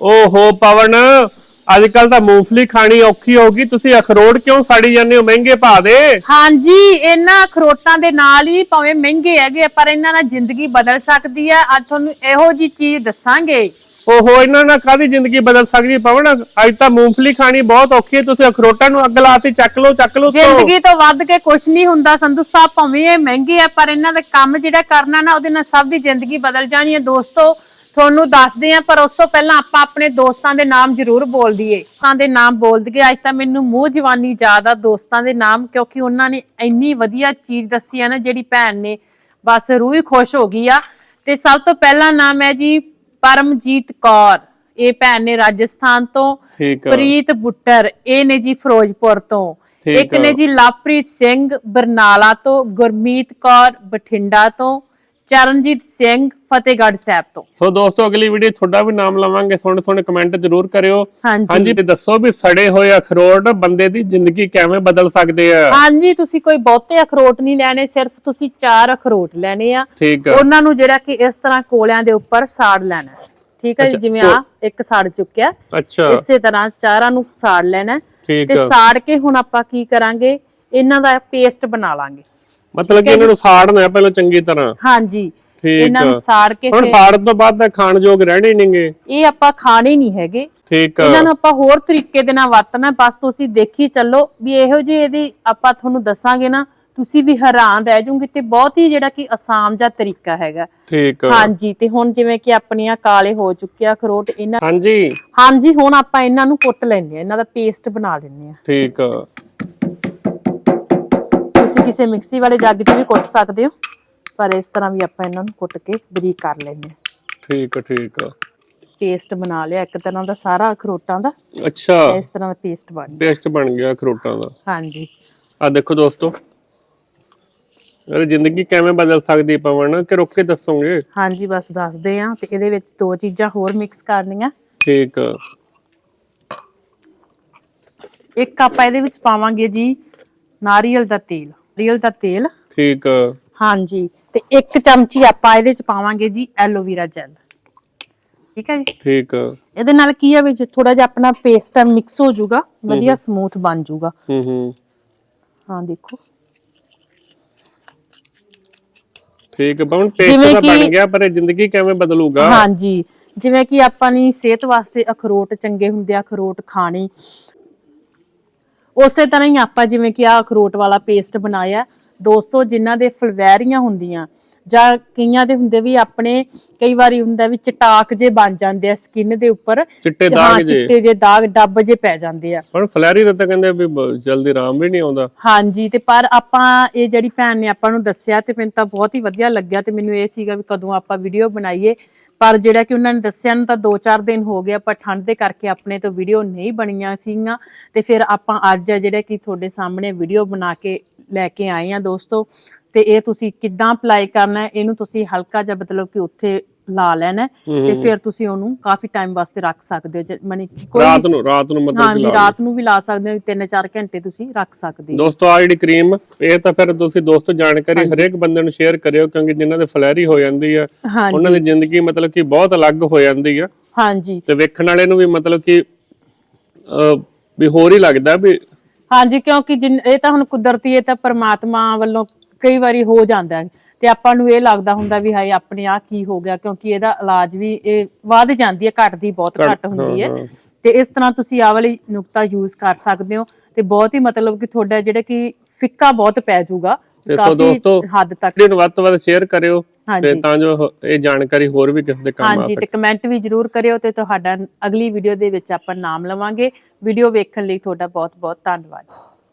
ਓਹੋ ਪਵਨ ਅੱਜ ਕੱਲ ਤਾਂ ਮੂੰਗਫਲੀ ਖਾਣੀ ਔਖੀ ਹੋਗੀ ਤੁਸੀਂ ਅਖਰੋਟ ਕਿਉਂ ਸਾੜੀ ਜਾਂਦੇ ਹੋ? ਮਹਿੰਗੇ ਭਾਅ ਦੇ। ਹਾਂਜੀ ਇਹਨਾਂ ਅਖਰੋਟਾਂ ਦੇ ਨਾਲ ਹੀ ਭਾਵੇਂ ਮਹਿੰਗੇ ਹੈਗੇ ਆ, ਪਰ ਇਹਨਾਂ ਨਾਲ ਜ਼ਿੰਦਗੀ ਬਦਲ ਸਕਦੀ ਹੈ ਅੱਜ ਤੁਹਾਨੂੰ ਇਹੋ ਜੀ ਚੀਜ਼ ਦੱਸਾਂਗੇ। ਓਹੋ ਇਹਨਾਂ ਨਾਲ ਕਾਦੀ ਜ਼ਿੰਦਗੀ ਬਦਲ ਸਕਦੀ ਹੈ ਪਵਨ? ਅੱਜ ਤਾਂ ਮੂੰਗਫਲੀ ਖਾਣੀ ਬਹੁਤ ਔਖੀ ਹੈ ਤੁਸੀਂ ਅਖਰੋਟਾਂ ਨੂੰ ਅੱਗ ਲਾਤੀ ਚੱਕ ਲਓ ਚੱਕ ਲਓ ਉੱਤੋਂ। ਜ਼ਿੰਦਗੀ ਤੋਂ ਵੱਧ ਕੇ ਕੁਝ ਨਹੀਂ ਹੁੰਦਾ ਸੰਧੂ ਸਾਹਿਬ ਭਾਵੇਂ ਇਹ ਮਹਿੰਗੇ ਆ ਪਰ ਇਹਨਾਂ ਦਾ ਕੰਮ ਜਿਹੜਾ ਕਰਨਾ ਨਾ ਉਹਦੇ ਨਾਲ ਸਭ ਦੀ ਜ਼ਿੰਦਗੀ ਬਦਲ ਜਾਣੀ ਹੈ ਦੋਸਤੋ ਤੁਹਾਨੂੰ ਦੱਸਦੇ ਆ ਪਰ ਉਸ ਤੋਂ ਪਹਿਲਾਂ ਆਪਾਂ ਆਪਣੇ ਦੋਸਤਾਂ ਦੇ ਨਾਮ ਜ਼ਰੂਰ ਬੋਲ ਦਈਏ। ਦੋਸਤਾਂ ਦੇ ਨਾਮ ਬੋਲ ਦਈਏ। ਅੱਜ ਤਾਂ ਮੈਨੂੰ ਮੂੰਹ ਜਵਾਨੀ ਆ ਦੋਸਤਾਂ ਦੇ ਨਾਮ ਕਿਉਂਕਿ ਉਹਨਾਂ ਨੇ ਇੰਨੀ ਵਧੀਆ ਚੀਜ਼ ਦੱਸੀ ਆ ਨਾ ਜਿਹੜੀ ਭੈਣ ਨੇ ਬਸ ਰੂਹ ਹੀ ਖੁਸ਼ ਹੋ ਗਈ ਆ। ਤੇ ਸਭ ਤੋਂ ਪਹਿਲਾ ਨਾਮ ਹੈ ਜੀ ਪਰਮਜੀਤ ਕੌਰ। ਇਹ ਭੈਣ ਨੇ ਰਾਜਸਥਾਨ ਤੋਂ ਠੀਕ ਆ। ਪ੍ਰੀਤ ਬੁੱਟਰ ਇਹ ਨੇ ਜੀ ਫਿਰੋਜ਼ਪੁਰ ਤੋਂ। ਠੀਕ ਇੱਕ ਨੇ। ਜੀ ਲਵਪ੍ਰੀਤ ਸਿੰਘ ਬਰਨਾਲਾ ਤੋਂ ਗੁਰਮੀਤ ਕੌਰ ਬਠਿੰਡਾ ਤੋਂ। ਚਰਨਜੀਤ ਸਿੰਘ ਫਤਿਹਗੜ੍ਹ ਸਾਹਿਬ ਤੋਂ। ਸੋ ਦੋਸਤੋ ਅਗਲੀ ਵੀਡੀਓ ਤੁਹਾਡਾ ਵੀ ਨਾਮ ਲਵਾਂਗੇ। ਸੋਹਣੇ ਸੋਹਣੇ ਕਮੈਂਟ ਜ਼ਰੂਰ ਕਰਿਓ। ਹਾਂਜੀ। ਤੇ ਦੱਸੋ ਵੀ ਸੜੇ ਹੋਏ ਅਖਰੋਟ ਬੰਦੇ ਦੀ ਜ਼ਿੰਦਗੀ ਕਿਵੇਂ ਬਦਲ ਸਕਦੇ ਆ? ਹਾਂਜੀ ਤੁਸੀਂ ਕੋਈ ਬਹੁਤੇ ਅਖਰੋਟ ਨਹੀਂ ਲੈਣੇ ਸਿਰਫ ਤੁਸੀਂ ਚਾਰ ਅਖਰੋਟ ਲੈਣੇ ਆ। ਉਹਨਾਂ ਨੂੰ ਜਿਹੜਾ ਕਿ ਇਸ ਤਰ੍ਹਾਂ ਕੋਲਿਆਂ ਦੇ ਉੱਪਰ ਸਾੜ ਲੈਣਾ। ਠੀਕ ਹੈ ਜਿਵੇਂ ਆ ਇੱਕ ਸਾੜ ਚੁੱਕਿਆ। ਅੱਛਾ। ਇਸੇ ਤਰ੍ਹਾਂ ਚਾਰਾਂ ਨੂੰ ਸਾੜ ਲੈਣਾ। ਤੇ ਸਾੜ ਕੇ ਹੁਣ ਆਪਾਂ ਕੀ ਕਰਾਂਗੇ? ਇਹਨਾਂ ਦਾ ਪੇਸਟ ਬਣਾ ਲਾਂਗੇ। ਮਤਲਬ ਕਿ ਇਹਨਾਂ ਨੂੰ ਸਾੜਨਾ ਹੈ ਪਹਿਲਾਂ ਚੰਗੀ ਤਰ੍ਹਾਂ। ਹਾਂਜੀ ਠੀਕ ਇਹਨਾਂ ਨੂੰ ਸਾੜ ਕੇ ਹੁਣ ਸਾੜਨ ਤੋਂ ਬਾਅਦ ਤਾਂ ਖਾਣ ਯੋਗ ਰਹਿਣੇ ਨਹੀਂਗੇ ਇਹ ਆਪਾਂ ਖਾਣੇ ਨਹੀਂ ਹੈਗੇ। ਠੀਕ ਇਹਨਾਂ ਨੂੰ ਆਪਾਂ ਹੋਰ ਤਰੀਕੇ ਦੇ ਨਾਲ ਵਰਤਣਾ ਬਸ ਤੁਸੀਂ ਦੇਖੀ ਚੱਲੋ ਵੀ ਇਹੋ ਜਿਹੀ ਇਹਦੀ ਆਪਾਂ ਤੁਹਾਨੂੰ ਦੱਸਾਂਗੇ ਨਾ ਤੁਸੀਂ ਵੀ ਹੈਰਾਨ ਰਹਿ ਜਾਓਗੇ ਤੇ ਬਹੁਤ ਹੀ ਜਿਹੜਾ ਕਿ ਆਸਾਨ ਜਿਹਾ ਤਰੀਕਾ ਹੈਗਾ। ਠੀਕ ਹਾਂਜੀ ਤੇ ਹੁਣ ਜਿਵੇਂ ਕਿ ਆਪਣੀਆਂ ਕਾਲੇ ਹੋ ਚੁੱਕਿਆ ਅਖਰੋਟ ਇਹਨਾਂ ਹਾਂਜੀ। ਹਾਂਜੀ ਹੁਣ ਆਪਾਂ ਇਹਨਾਂ ਨੂੰ ਕੁੱਟ ਲੈਂਦੇ ਆ ਇਹਨਾਂ ਦਾ ਪੇਸਟ ਬਣਾ ਲੈਂਦੇ ਆ ਠੀਕ ਤੁਸੀਂ ਕਿਸੇ ਮਿਕਸੀ ਵਾਲੇ ਜੱਗ 'ਚ ਵੀ ਕੁੱਟ ਸਕਦੇ ਹੋ। ਪਰ ਇਸ ਤਰ੍ਹਾਂ ਵੀ ਆਪਾਂ ਇਹਨਾਂ ਨੂੰ ਕੁੱਟ ਕੇ ਬਰੀਕ ਕਰ ਲੈਂਦੇ ਆ ਠੀਕ ਆ ਠੀਕ ਆ। ਪੇਸਟ ਬਣਾ ਲਿਆ ਇੱਕ ਤਰ੍ਹਾਂ ਦਾ ਸਾਰਾ ਅਖਰੋਟਾਂ ਦਾ। ਅੱਛਾ। ਇਸ ਤਰ੍ਹਾਂ ਦਾ ਪੇਸਟ ਬਣ ਗਿਆ। ਪੇਸਟ ਬਣ ਗਿਆ ਅਖਰੋਟਾਂ ਦਾ। ਹਾਂਜੀ। ਆ ਦੇਖੋ ਦੋਸਤੋ ਇਹ ਜ਼ਿੰਦਗੀ ਕਿਵੇਂ ਬਦਲ ਸਕਦੀ ਹੈ ਪਵਨ ਕਿ ਰੁੱਕ ਕੇ ਦੱਸੋਗੇ? ਹਾਂਜੀ ਬਸ ਦੱਸਦੇ ਆ ਤੇ ਇਹਦੇ ਵਿੱਚ ਦੋ ਚੀਜ਼ਾਂ ਹੋਰ ਮਿਕਸ ਕਰਨੀਆਂ। ਠੀਕ ਆ। ਇੱਕ ਆਪਾਂ ਇਹਦੇ ਵਿੱਚ ਪਾਵਾਂਗੇ ਜੀ ਨਾਰੀਅਲ ਦਾ ਤੇਲ। ਨਾਰੀਅਲ ਦਾ ਤੇਲ। ਠੀਕ। ਆ ਹਾਂਜੀ ਤੇ ਇੱਕ ਚਮਚੀ ਆਪਾਂ ਇਹਦੇ ਚ ਪਾਵਾਂਗੇ ਜੀ ਐਲੋਵੀਰਾ ਜੈਲ ਠੀਕ ਹੈ ਜੀ? ਠੀਕ। ਆ ਇਹਦੇ ਨਾਲ ਕੀ ਆ ਵਿੱਚ ਥੋੜਾ ਜਿਹਾ ਆਪਣਾ ਪੇਸਟ ਮਿਕਸ ਹੋ ਜਾਊਗਾ ਵਧੀਆ ਸਮੂਥ ਬਣ ਜਾਊਗਾ। ਹੂੰ ਹੂੰ। ਹਾਂ ਦੇਖੋ। ਠੀਕ ਆ ਪਵਨ ਪੇਸਟ ਜਿਵੇਂ ਤਾਂ ਬਣ ਕਿ- ਗਿਆ ਪਰ ਇਹ ਜ਼ਿੰਦਗੀ ਕਿਵੇਂ ਬਦਲੂਗਾ? ਹਾਂਜੀ ਜਿਵੇਂ ਕਿ ਆਪਾਂ ਨੇ ਸਿਹਤ ਵਾਸਤੇ ਅਖਰੋਟ ਚੰਗੇ ਹੁੰਦੇ ਆ ਅਖਰੋਟ ਖਾਣੇ। ਉਸੇ ਤਰ੍ਹਾਂ ਹੀ ਆਪਾਂ ਜਿਵੇਂ ਕਿ ਆ ਅਖਰੋਟ ਵਾਲਾ ਪੇਸਟ ਬਣਾਇਆ ਦੋਸਤੋ ਜਿਨ੍ਹਾਂ ਦੇ ਫਲਵੈਰੀਆਂ ਹੁੰਦੀਆਂ ਜਾਂ ਕਈਆਂ ਦੇ ਹੁੰਦੇ ਵੀ ਆਪਣੇ ਕਈ ਵਾਰੀ ਹੁੰਦਾ ਵੀ ਚਟਾਕ ਜੇ ਬਣ ਜਾਂਦੇ ਆ ਸਕਿਨ ਦੇ ਉੱਪਰ ਚਿੱਟੇ ਦਾਗ ਜੇ। ਚਿੱਟੇ ਜੇ ਦਾਗ ਡੱਬ ਜੇ ਪੈ ਜਾਂਦੇ ਆ। ਪਰ ਫਲੈਰੀ ਦਾ ਤਾਂ ਕਹਿੰਦੇ ਵੀ ਜਲਦੀ ਆਰਾਮ ਵੀ ਨਹੀਂ ਆਉਂਦਾ। ਹਾਂਜੀ ਤੇ ਪਰ ਆਪਾਂ ਇਹ ਜਿਹੜੀ ਭੈਣ ਨੇ ਆਪਾਂ ਨੂੰ ਦੱਸਿਆ ਤੇ ਮੈਨੂੰ ਤਾਂ ਬਹੁਤ ਹੀ ਵਧੀਆ ਲੱਗਿਆ ਤੇ ਮੈਨੂੰ ਇਹ ਸੀਗਾ ਵੀ ਕਦੋਂ ਆਪਾਂ ਵੀਡੀਓ ਬਣਾਈਏ। ਪਰ ਜਿਹੜਾ ਕਿ ਉਹਨਾਂ ਨੇ ਦੱਸਿਆ ਨੂੰ ਤਾਂ 2-4 ਦਿਨ ਹੋ ਗਏ ਪਰ ਠੰਡ ਦੇ ਕਰਕੇ ਆਪਣੇ ਤੋਂ ਵੀਡੀਓ ਨਹੀਂ ਬਣੀਆਂ ਸੀਗੀਆਂ। ਤੇ ਫਿਰ ਆਪਾਂ ਅੱਜ ਜਿਹੜਾ ਕਿ ਤੁਹਾਡੇ ਸਾਹਮਣੇ ਵੀਡੀਓ ਬਣਾ ਕੇ ਲੈ ਕੇ ਆਏ ਆ ਦੋਸਤੋ। ਤੇ ਇਹ ਤੁਸੀਂ ਕਿੱਦਾਂ ਅਪਲਾਈ ਕਰਨਾ ਇਹਨੂੰ ਤੁਸੀਂ ਹਲਕਾ ਜਿਹਾ ਮਤਲਬ ਕਿ ਉੱਥੇ ਲਾ ਲੈਣਾ ਹੈ ਤੇ ਫਿਰ ਤੁਸੀਂ ਉਹਨੂੰ ਕਾਫੀ ਟਾਈਮ ਵਾਸਤੇ ਰੱਖ ਸਕਦੇ ਹੋ ਮਨੇ ਕੋਈ ਰਾਤ ਨੂੰ ਰਾਤ ਨੂੰ ਮਤਲਬ ਹਾਂ ਰਾਤ ਨੂੰ ਵੀ ਲਾ ਸਕਦੇ ਹੋ 3-4 ਘੰਟੇ ਤੁਸੀਂ ਰੱਖ ਸਕਦੇ ਹੋ। ਦੋਸਤੋ ਆ ਜਿਹੜੀ ਕਰੀਮ ਇਹ ਤਾਂ ਫਿਰ ਤੁਸੀਂ ਦੋਸਤੋ ਜਾਣਕਾਰੀ ਹਰੇਕ ਬੰਦੇ ਨੂੰ ਸ਼ੇਅਰ ਕਰਿਓ ਕਿਉਂਕਿ ਜਿਨ੍ਹਾਂ ਦੇ ਫਲੈਰੀ ਹੋ ਜਾਂਦੀ ਆ ਉਹਨਾਂ ਦੀ ਜ਼ਿੰਦਗੀ ਮਤਲਬ ਕਿ ਬਹੁਤ ਅਲੱਗ ਹੋ ਜਾਂਦੀ ਆ। ਹਾਂਜੀ। ਤੇ ਵੇਖਣ ਵਾਲੇ ਨੂੰ ਵੀ ਮਤਲਬ ਕਿ ਵੀ ਹੋਰ ਹੀ ਲੱਗਦਾ ਵੀ ਹਾਂਜੀ ਕਿਉਂਕਿ ਇਹ ਤਾਂ ਹੁਣ ਕੁਦਰਤੀ ਇਹ ਤਾਂ ਪਰਮਾਤਮਾ ਵੱਲੋਂ ਕਈ ਵਾਰੀ ਹੋ ਜਾਂਦਾ ਹੈ। ਤੇ ਆਪਾਂ ਨੂੰ ਇਹ ਲੱਗਦਾ ਹੁੰਦਾ ਵੀ ਹਾਏ ਆਪਣੇ ਆ ਕੀ ਹੋ ਗਿਆ? ਕਿਉਂਕਿ ਇਹਦਾ ਇਲਾਜ ਵੀ ਇਹ ਵੱਧ ਜਾਂਦੀ ਹੈ ਘਟਦੀ ਬਹੁਤ ਘੱਟ ਹੁੰਦੀ ਹੈ। ਤੇ ਇਸ ਤਰ੍ਹਾਂ ਤੁਸੀਂ ਆਹ ਵਾਲੀ ਨੁਕਤਾ ਯੂਜ਼ ਕਰ ਸਕਦੇ ਹੋ। ਤੇ ਬਹੁਤ ਹੀ ਮਤਲਬ ਕਿ ਤੁਹਾਡਾ ਜਿਹੜਾ ਕਿ ਫਿੱਕਾ ਬਹੁਤ ਪੈ ਜਾਊਗਾ। ਕਾਫੀ ਹੱਦ ਤੱਕ। ਵੀਡੀਓ ਨੂੰ ਵੱਧ ਤੋਂ ਵੱਧ ਸ਼ੇਅਰ ਕਰਿਓ ਤੇ ਹਾਂਜੀ। ਤਾਂ ਜੋ ਇਹ ਜਾਣਕਾਰੀ ਹੋਰ ਵੀ ਕਿਸੇ ਦੇ ਕੰਮ ਆ ਹਾਂਜੀ ਸਕੇ। ਤੇ ਕਮੈਂਟ ਵੀ ਜਰੂਰ ਕਰਿਓ ਤੇ ਤੁਹਾਡਾ ਅਗਲੀ ਵੀਡੀਓ ਦੇ ਵਿੱਚ ਆਪਾਂ ਨਾਮ ਲਵਾਂਗੇ। ਵੀਡੀਓ ਵੇਖਣ ਲਈ ਤੁਹਾਡਾ ਬਹੁਤ ਬਹੁਤ ਧੰਨਵਾਦ।